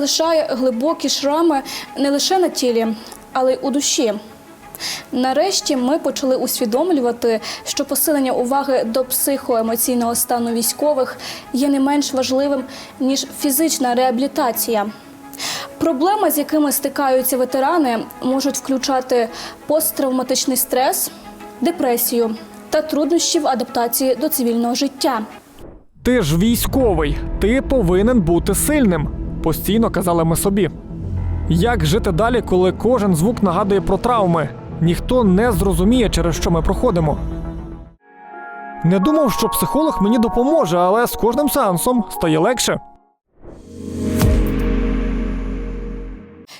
Залишає глибокі шрами не лише на тілі, але й у душі. Нарешті ми почали усвідомлювати, що посилення уваги до психоемоційного стану військових є не менш важливим ніж фізична реабілітація. Проблеми, з якими стикаються ветерани, можуть включати посттравматичний стрес, депресію та труднощі в адаптації до цивільного життя. Ти ж військовий, ти повинен бути сильним, постійно казали ми собі. Як жити далі, коли кожен звук нагадує про травми? Ніхто не зрозуміє, через що ми проходимо. Не думав, що психолог мені допоможе, але з кожним сеансом стає легше.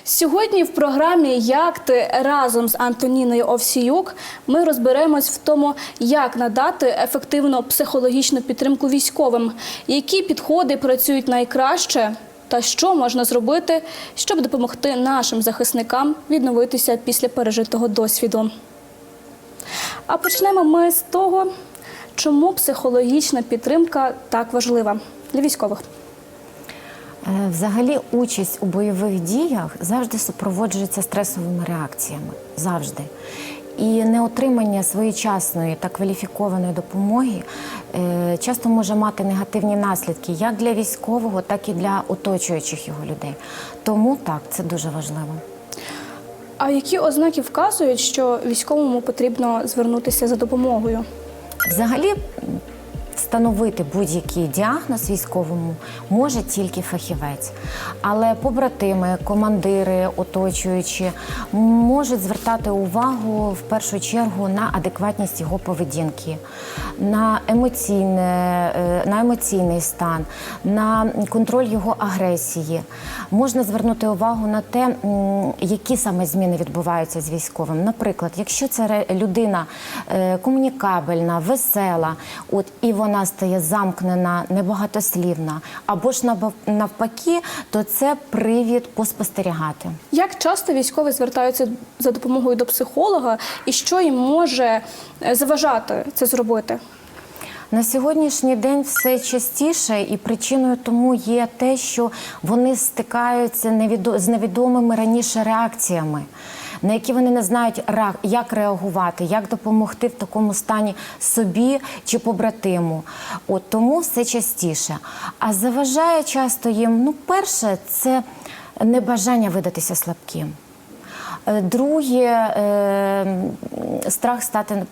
Сьогодні в програмі Як ти разом з Антоніною Овсіюк ми розберемось в тому, як надати ефективну психологічну підтримку військовим, які підходи працюють найкраще, та що можна зробити, щоб допомогти нашим захисникам відновитися після пережитого досвіду. А почнемо ми з того, чому психологічна підтримка так важлива для військових. Е, Взагалі, участь у бойових діях завжди супроводжується стресовими реакціями. Завжди. І неотримання своєчасної та кваліфікованої допомоги е, часто може мати негативні наслідки як для військового, так і для оточуючих його людей. Тому так, це дуже важливо. А які ознаки вказують, що військовому потрібно звернутися за допомогою? Взагалі, встановити будь-який діагноз військовому може тільки фахівець. Але побратими, командири, оточуючі можуть звертати увагу в першу чергу на адекватність його поведінки, на, емоційне, е, на емоційний стан, на контроль його агресії. Можна звернути увагу на те, які саме зміни відбуваються з військовим. Наприклад, якщо це людина е, комунікабельна, весела, от і вона стає замкнена, небагатослівна, або ж навпаки, то це привід поспостерігати. Як часто військові звертаються за допомогою до психолога, і що їм може е, заважати це зробити? На сьогоднішній день все частіше, і причиною тому є те, що вони стикаються з невідомими раніше реакціями, на які вони не знають, як реагувати, як допомогти в такому стані собі чи побратиму. От тому все частіше. А заважає часто їм, ну, перше, це небажання видатися слабким. Е, Друге, е, страх стати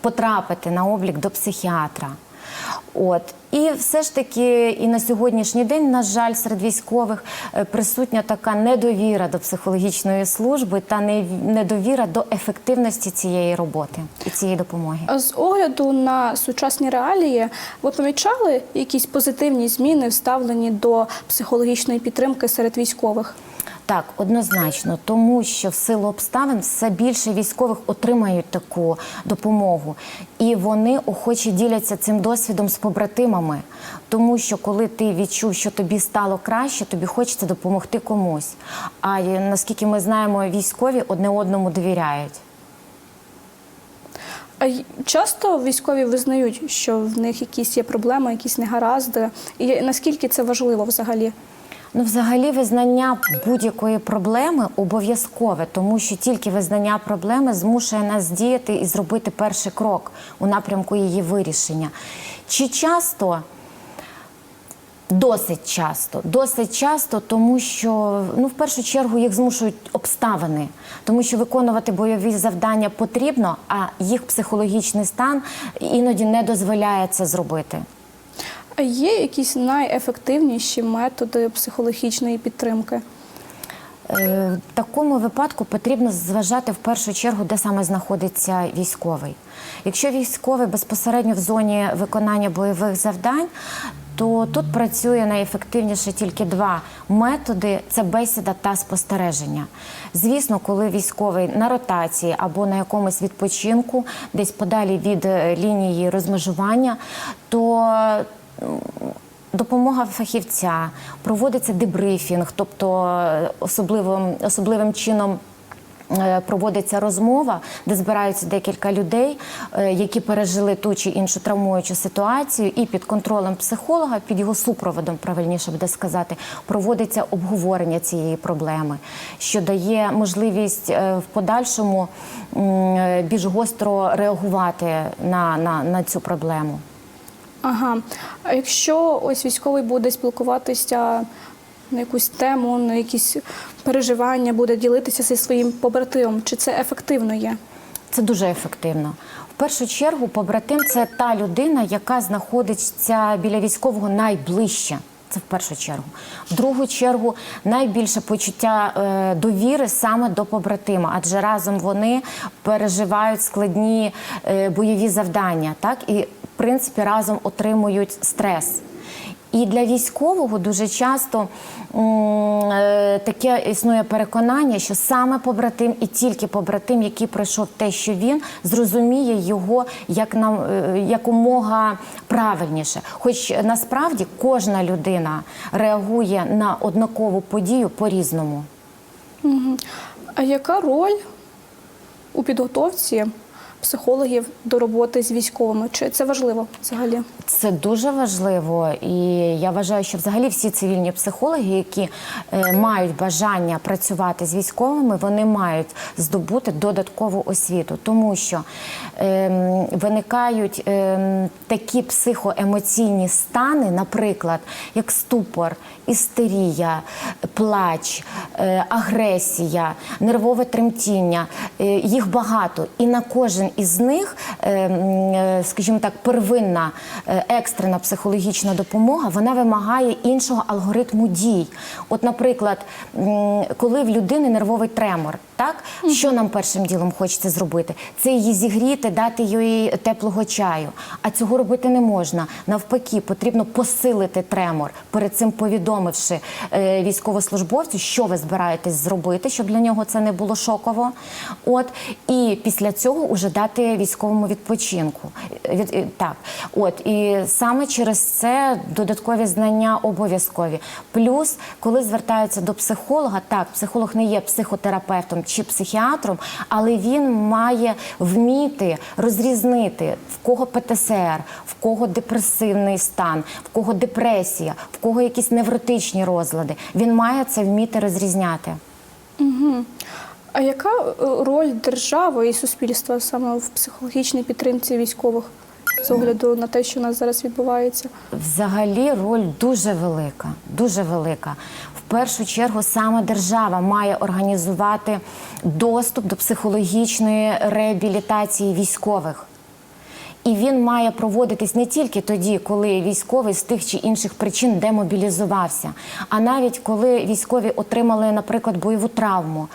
потрапити на облік до психіатра. От і все ж таки, і на сьогоднішній день, на жаль, серед військових е, присутня така недовіра до психологічної служби та недовіра до ефективності цієї роботи і цієї допомоги. З огляду на сучасні реалії, ви помічали якісь позитивні зміни вставлені до психологічної підтримки серед військових? Так, однозначно, тому що в силу обставин все більше військових отримають таку допомогу, і вони охоче діляться цим досвідом з побратимами. Тому що коли ти відчув, що тобі стало краще, тобі хочеться допомогти комусь. А наскільки ми знаємо, військові одне одному довіряють. А часто військові визнають, що в них якісь є проблеми, якісь негаразди, і наскільки це важливо взагалі? Ну, взагалі, визнання будь-якої проблеми обов'язкове, тому що тільки визнання проблеми змушує нас діяти і зробити перший крок у напрямку її вирішення. Чи часто? Досить часто, досить часто, тому що ну в першу чергу їх змушують обставини, тому що виконувати бойові завдання потрібно, а їх психологічний стан іноді не дозволяє це зробити. А є якісь найефективніші методи психологічної підтримки? Е, В такому випадку потрібно зважати в першу чергу, де саме знаходиться військовий. Якщо військовий безпосередньо в зоні виконання бойових завдань, то тут працює найефективніше тільки два методи: це бесіда та спостереження. Звісно, коли військовий на ротації або на якомусь відпочинку, десь подалі від е, лінії розмежування, то Допомога фахівця, проводиться дебрифінг, тобто особливим, особливим чином е, Проводиться розмова, де збираються декілька людей, е, які пережили ту чи іншу травмуючу ситуацію, і під контролем психолога, під його супроводом, правильніше буде сказати, проводиться обговорення цієї проблеми, що дає можливість е, в подальшому більш гостро реагувати на, на, на цю проблему. Ага. А якщо ось військовий буде спілкуватися на якусь тему, на якісь переживання, буде ділитися зі своїм побратимом, чи це ефективно є? Це дуже ефективно. В першу чергу, побратим це та людина, яка знаходиться біля військового найближче. Це в першу чергу. В другу чергу найбільше почуття е, довіри саме до побратима, адже разом вони переживають складні е, бойові завдання, так і принципі разом отримують стрес. І для військового дуже часто е, таке існує переконання, що саме побратим і тільки побратим, який пройшов те, що він, зрозуміє його як нам е, якомога правильніше. Хоч насправді кожна людина реагує на однакову подію по-різному. А яка роль у підготовці психологів до роботи з військовими? Чи це важливо взагалі? Це дуже важливо, і я вважаю, що взагалі всі цивільні психологи, які е, мають бажання працювати з військовими, вони мають здобути додаткову освіту, тому що е, виникають е, такі психоемоційні стани, наприклад, як ступор, істерія, плач, е, агресія, нервове тремтіння. Е, їх багато, і на кожен із них, е, е, скажімо так, первинна е, екстрена психологічна допомога, вона вимагає іншого алгоритму дій. От, наприклад, коли в людини нервовий тремор, так що нам першим ділом хочеться зробити? Це її зігріти, дати їй теплого чаю. А цього робити не можна. Навпаки, потрібно посилити тремор, перед цим повідомивши е, військовослужбовцю, що ви збираєтесь зробити, щоб для нього це не було шоково. От і після цього уже дати військовому відпочинку. Е, Від, е, так, от і саме через це додаткові знання обов'язкові. Плюс, коли звертаються до психолога, так, психолог не є психотерапевтом чи психіатром, але він має вміти розрізнити в кого ПТСР, в кого депресивний стан, в кого депресія, в кого якісь невротичні розлади. Він має це вміти розрізняти. А яка е, роль держави і суспільства саме в психологічній підтримці військових з огляду на те, що у нас зараз відбувається? Взагалі роль дуже велика, дуже велика. Першу чергу саме держава має організувати доступ до психологічної реабілітації військових. І він має проводитись не тільки тоді, коли військовий з тих чи інших причин демобілізувався, а навіть коли військові отримали, наприклад, бойову травму.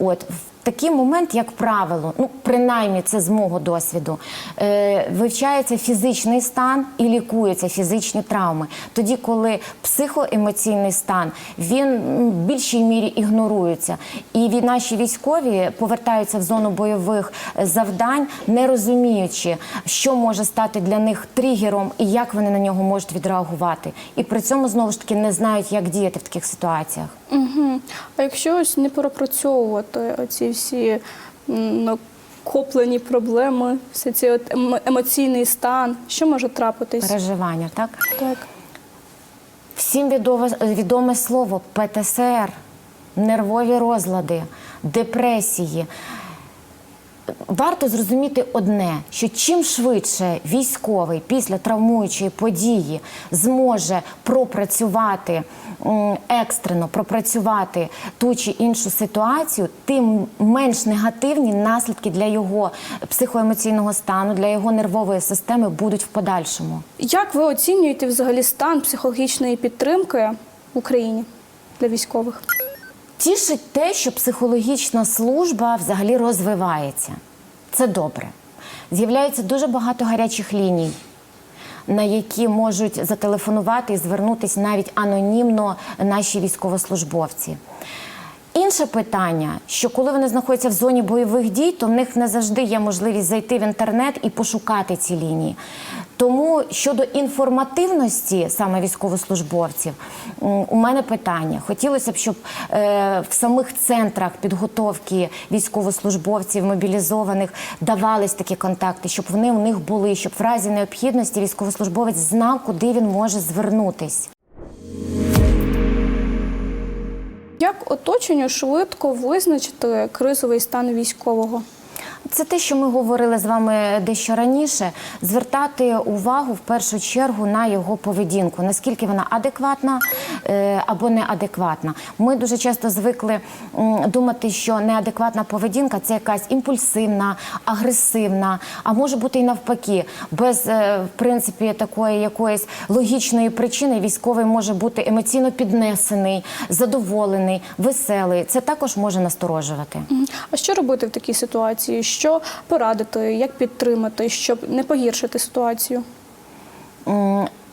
От такий момент, як правило, ну принаймні це з мого досвіду, е, вивчається фізичний стан і лікуються фізичні травми. Тоді, коли психоемоційний стан він в більшій мірі ігнорується, і ві- наші військові повертаються в зону бойових е, завдань, не розуміючи, що може стати для них тригером і як вони на нього можуть відреагувати. І при цьому знову ж таки не знають, як діяти в таких ситуаціях. Угу. А якщо ось не пропрацьовувати ці всі накоплені проблеми, все ці от емо- емоційний стан, що може трапитись? Переживання, так? Так. Всім відоме, відоме слово ПТСР, нервові розлади, депресії. Варто зрозуміти одне, що чим швидше військовий після травмуючої події зможе пропрацювати екстрено, пропрацювати ту чи іншу ситуацію, тим менш негативні наслідки для його психоемоційного стану, для його нервової системи будуть в подальшому. Як ви оцінюєте взагалі стан психологічної підтримки в Україні для військових? Тішить те, що психологічна служба взагалі розвивається. Це добре. З'являється дуже багато гарячих ліній, на які можуть зателефонувати і звернутися навіть анонімно наші військовослужбовці. Інше питання, що коли вони знаходяться в зоні бойових дій, то в них не завжди є можливість зайти в інтернет і пошукати ці лінії. Тому щодо інформативності саме військовослужбовців, у мене питання. Хотілося б, щоб е, в самих центрах підготовки військовослужбовців мобілізованих давались такі контакти, щоб вони у них були, щоб в разі необхідності військовослужбовець знав, куди він може звернутись. Як оточенню швидко визначити кризовий стан військового? Це те, що ми говорили з вами дещо раніше. Звертати увагу в першу чергу на його поведінку, наскільки вона адекватна е, або неадекватна. Ми дуже часто звикли думати, що неадекватна поведінка це якась імпульсивна, агресивна, а може бути і навпаки, без е, в принципі такої якоїсь логічної причини військовий може бути емоційно піднесений, задоволений, веселий. Це також може насторожувати. А що робити в такій ситуації? Що порадити, як підтримати, щоб не погіршити ситуацію?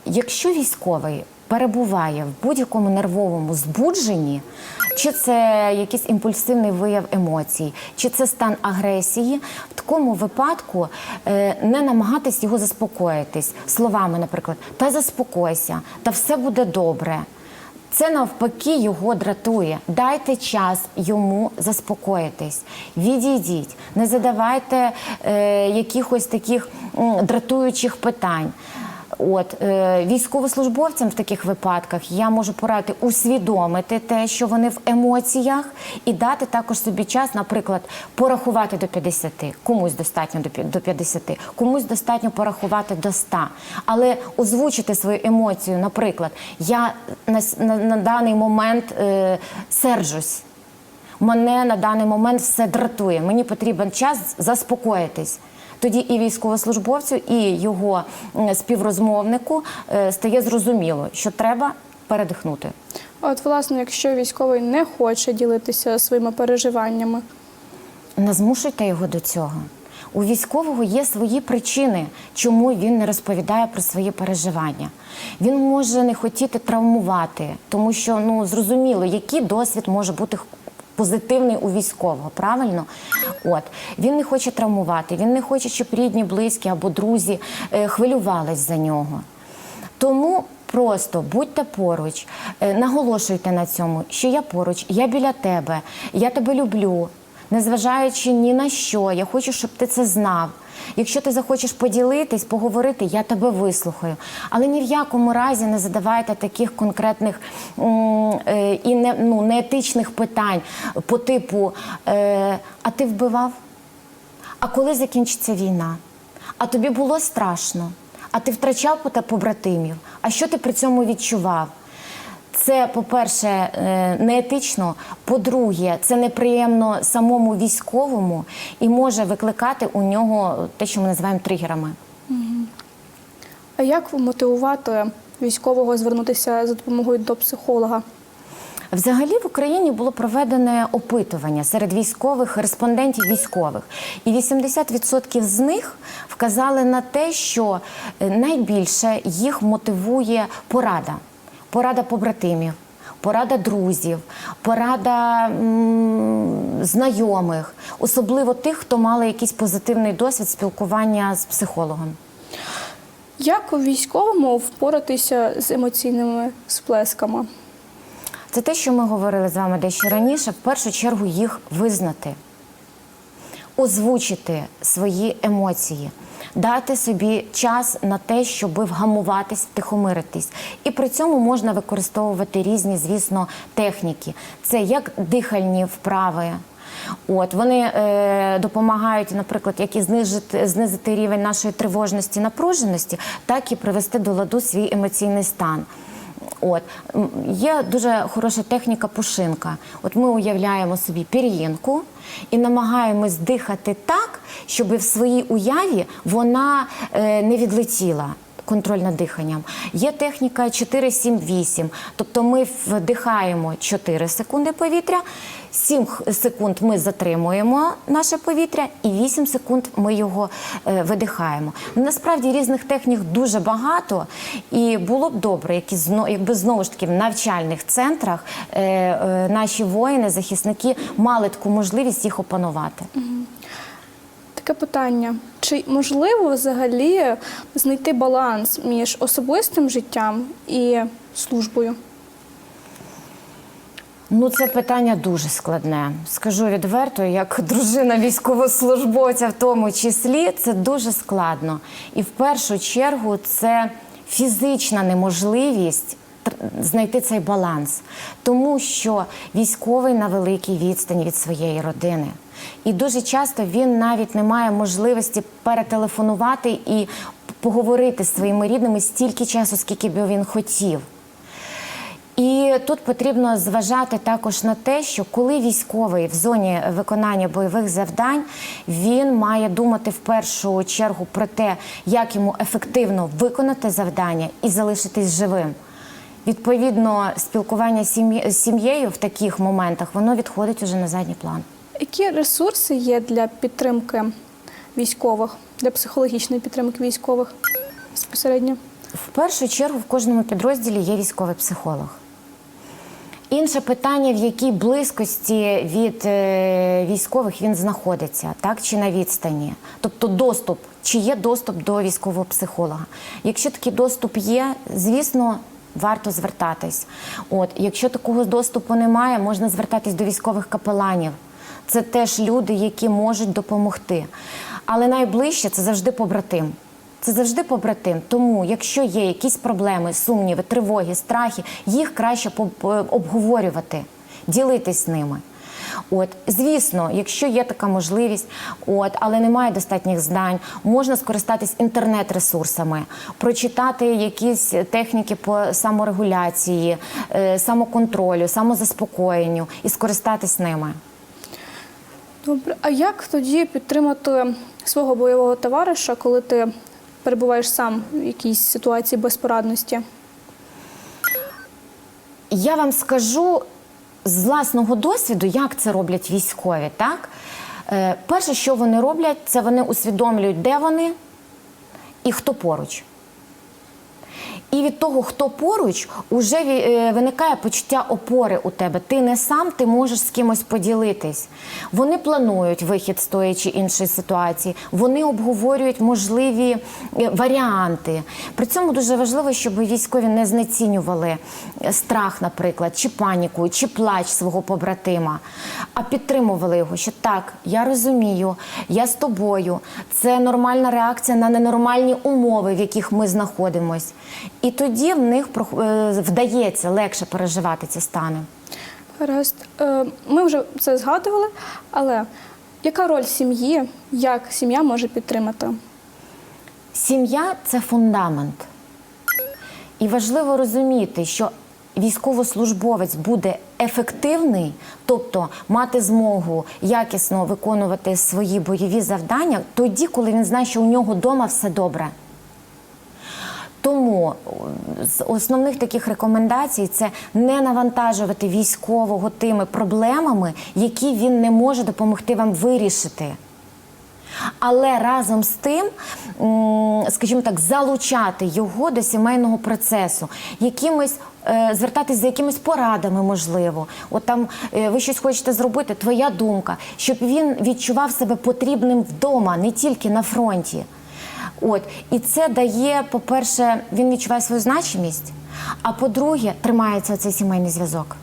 Якщо військовий перебуває в будь-якому нервовому збудженні, чи це якийсь імпульсивний вияв емоцій, чи це стан агресії, в такому випадку е, не намагатись його заспокоїтись словами, наприклад, та заспокойся, та все буде добре. Це навпаки його дратує. Дайте час йому заспокоїтись. Відійдіть, не задавайте е, якихось таких дратуючих питань. От е, військовослужбовцям в таких випадках я можу порадити усвідомити те, що вони в емоціях, і дати також собі час, наприклад, порахувати до 50. Комусь достатньо до 50, комусь достатньо порахувати до 100. Але озвучити свою емоцію, наприклад, я на, на, на даний момент е, сержусь. Мене на даний момент все дратує. Мені потрібен час заспокоїтись. Тоді і військовослужбовцю, і його співрозмовнику е, стає зрозуміло, що треба передихнути. От, власне, якщо військовий не хоче ділитися своїми переживаннями, Не змушуйте його до цього. У військового є свої причини, чому він не розповідає про свої переживання. Він може не хотіти травмувати, тому що ну зрозуміло, який досвід може бути позитивний у військового, правильно? От він не хоче травмувати, він не хоче, щоб рідні, близькі або друзі е, хвилювались за нього. Тому просто будьте поруч, е, наголошуйте на цьому, що я поруч, я біля тебе, я тебе люблю. Незважаючи ні на що, я хочу, щоб ти це знав. Якщо ти захочеш поділитись, поговорити, я тебе вислухаю. Але ні в якому разі не задавайте таких конкретних е, і не, ну, неетичних питань по типу: е, а ти вбивав? А коли закінчиться війна? А тобі було страшно? А ти втрачав побратимів? А що ти при цьому відчував? Це, по-перше, е, неетично. По-друге, це неприємно самому військовому і може викликати у нього те, що ми називаємо тригерами. а як мотивувати військового звернутися за допомогою до психолога? Взагалі в Україні було проведене опитування серед військових респондентів військових, і 80% з них вказали на те, що найбільше їх мотивує порада, порада побратимів. Порада друзів, порада м, знайомих, особливо тих, хто мали якийсь позитивний досвід спілкування з психологом. Як військовому впоратися з емоційними сплесками? Це те, що ми говорили з вами дещо раніше. В першу чергу їх визнати, озвучити свої емоції, дати собі час на те, щоб вгамуватись, втихомиритись. І при цьому можна використовувати різні, звісно, техніки. Це як дихальні вправи. От вони е, допомагають, наприклад, як і знижити, знизити рівень нашої тривожності, напруженості, так і привести до ладу свій емоційний стан. От є дуже хороша техніка пушинка. От ми уявляємо собі пір'їнку і намагаємось дихати так, щоб в своїй уяві вона е, не відлетіла. Контроль над диханням. Є техніка 4-7-8. Тобто ми вдихаємо 4 секунди повітря, 7 секунд ми затримуємо наше повітря, і 8 секунд ми його е, видихаємо. Ну, Насправді різних технік дуже багато, і було б добре, якби знову ж таки в навчальних центрах е, е, наші воїни, захисники мали таку можливість їх опанувати. Таке питання: чи можливо взагалі знайти баланс між особистим життям і службою? Ну, це питання дуже складне. Скажу відверто, як дружина військовослужбовця, в тому числі, це дуже складно. І в першу чергу це фізична неможливість знайти цей баланс, тому що військовий на великій відстані від своєї родини. І дуже часто він навіть не має можливості перетелефонувати і поговорити з своїми рідними стільки часу, скільки б він хотів. І тут потрібно зважати також на те, що коли військовий в зоні виконання бойових завдань, він має думати в першу чергу про те, як йому ефективно виконати завдання і залишитись живим. Відповідно, спілкування з сім'єю в таких моментах воно відходить уже на задній план. Які ресурси є для підтримки військових, для психологічної підтримки військових безпосередньо? В першу чергу в кожному підрозділі є військовий психолог. Інше питання, в якій близькості від е, військових він знаходиться, так чи на відстані. Тобто доступ, чи є доступ до військового психолога. Якщо такий доступ є, звісно, варто звертатись. От, якщо такого доступу немає, можна звертатись до військових капеланів. Це теж люди, які можуть допомогти. Але найближче це завжди побратим. Це завжди побратим. Тому, якщо є якісь проблеми, сумніви, тривоги, страхи, їх краще обговорювати, ділитись ними. От, звісно, якщо є така можливість, от, але немає достатніх знань, можна скористатись інтернет-ресурсами, прочитати якісь техніки по саморегуляції, е, самоконтролю, самозаспокоєнню і скористатись ними. Добре, а як тоді підтримати свого бойового товариша, коли ти перебуваєш сам в якійсь ситуації безпорадності? Я вам скажу з власного досвіду, як це роблять військові. Так? Е, перше, що вони роблять, це вони усвідомлюють, де вони і хто поруч. І від того, хто поруч, уже е, виникає почуття опори у тебе. Ти не сам, ти можеш з кимось поділитись. Вони планують вихід з тої чи іншої ситуації, вони обговорюють можливі е, варіанти. При цьому дуже важливо, щоб військові не знецінювали е, страх, наприклад, чи паніку, чи плач свого побратима, а підтримували його, що так, я розумію, я з тобою. Це нормальна реакція на ненормальні умови, в яких ми знаходимось. І тоді в них е, вдається легше переживати ці стани. Гаразд. Е, Ми вже це згадували, але яка роль сім'ї, як сім'я може підтримати? Сім'я це фундамент. І важливо розуміти, що військовослужбовець буде ефективний, тобто мати змогу якісно виконувати свої бойові завдання тоді, коли він знає, що у нього вдома все добре. Тому з основних таких рекомендацій це не навантажувати військового тими проблемами, які він не може допомогти вам вирішити. Але разом з тим, скажімо так, залучати його до сімейного процесу, якимось е, звертатись за якимись порадами, можливо. От там е, ви щось хочете зробити, твоя думка, щоб він відчував себе потрібним вдома, не тільки на фронті. От і це дає, по-перше, він відчуває свою значимість. А по-друге, тримається цей сімейний зв'язок.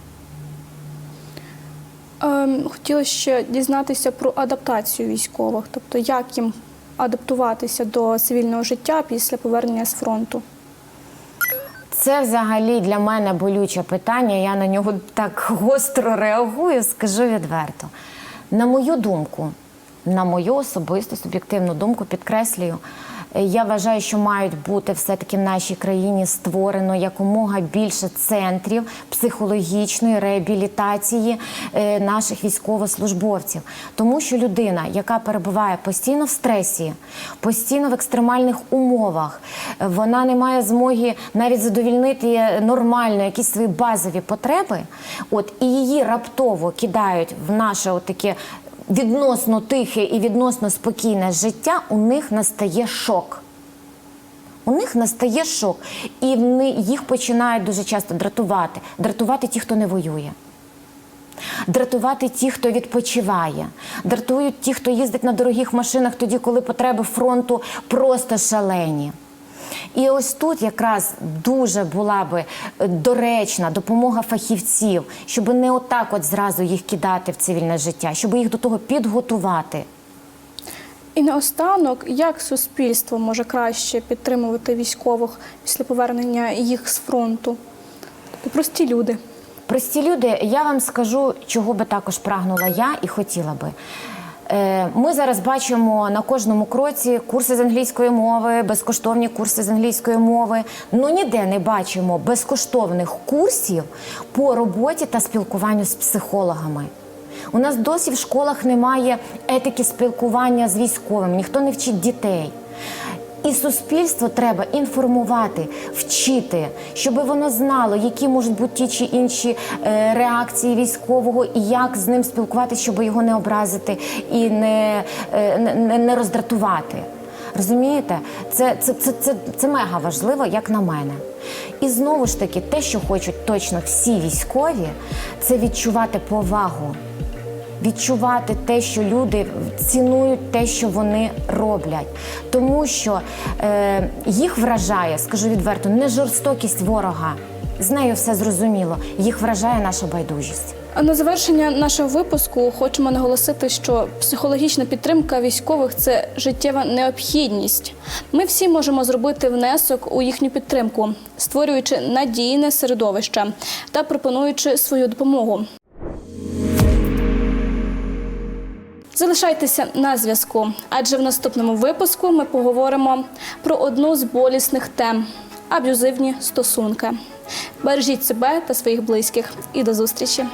Ем, Хотіла ще дізнатися про адаптацію військових, тобто як їм адаптуватися до цивільного життя після повернення з фронту. Це взагалі для мене болюче питання. Я на нього так гостро реагую, скажу відверто. На мою думку, на мою особисту суб'єктивну думку, підкреслюю, Я вважаю, що мають бути все-таки в нашій країні створено якомога більше центрів психологічної реабілітації е, наших військовослужбовців. Тому що людина, яка перебуває постійно в стресі, постійно в екстремальних умовах, е, вона не має змоги навіть задовільнити нормально якісь свої базові потреби, от і її раптово кидають в наше таке відносно тихе і відносно спокійне життя, у них настає шок. У них настає шок, і їх починають дуже часто дратувати. Дратувати ті, хто не воює. Дратувати ті, хто відпочиває, дратують ті, хто їздить на дорогих машинах тоді, коли потреби фронту просто шалені. І ось тут якраз дуже була би е, доречна допомога фахівців, щоб не отак от зразу їх кидати в цивільне життя, щоб їх до того підготувати. І наостанок, як суспільство може краще підтримувати військових після повернення їх з фронту? Тобто прості люди. Прості люди, я вам скажу, чого би також прагнула я і хотіла би. Е, Ми зараз бачимо на кожному кроці курси з англійської мови, безкоштовні курси з англійської мови. Ну ніде не бачимо безкоштовних курсів по роботі та спілкуванню з психологами. У нас досі в школах немає етики спілкування з військовим, ніхто не вчить дітей. І суспільство треба інформувати, вчити, щоб воно знало, які можуть бути ті чи інші е, реакції військового, і як з ним спілкуватися, щоб його не образити і не, е, не, не роздратувати. Розумієте, це, це, це, це, це мега важливо, як на мене. І знову ж таки, те, що хочуть точно всі військові, це відчувати повагу відчувати те, що люди цінують те, що вони роблять. Тому що е, їх вражає, скажу відверто, не жорстокість ворога. З нею все зрозуміло. Їх вражає наша байдужість. А на завершення нашого випуску хочемо наголосити, що психологічна підтримка військових це життєва необхідність. Ми всі можемо зробити внесок у їхню підтримку, створюючи надійне середовище та пропонуючи свою допомогу. Залишайтеся на зв'язку, адже в наступному випуску ми поговоримо про одну з болісних тем аб'юзивні стосунки. Бережіть себе та своїх близьких і до зустрічі.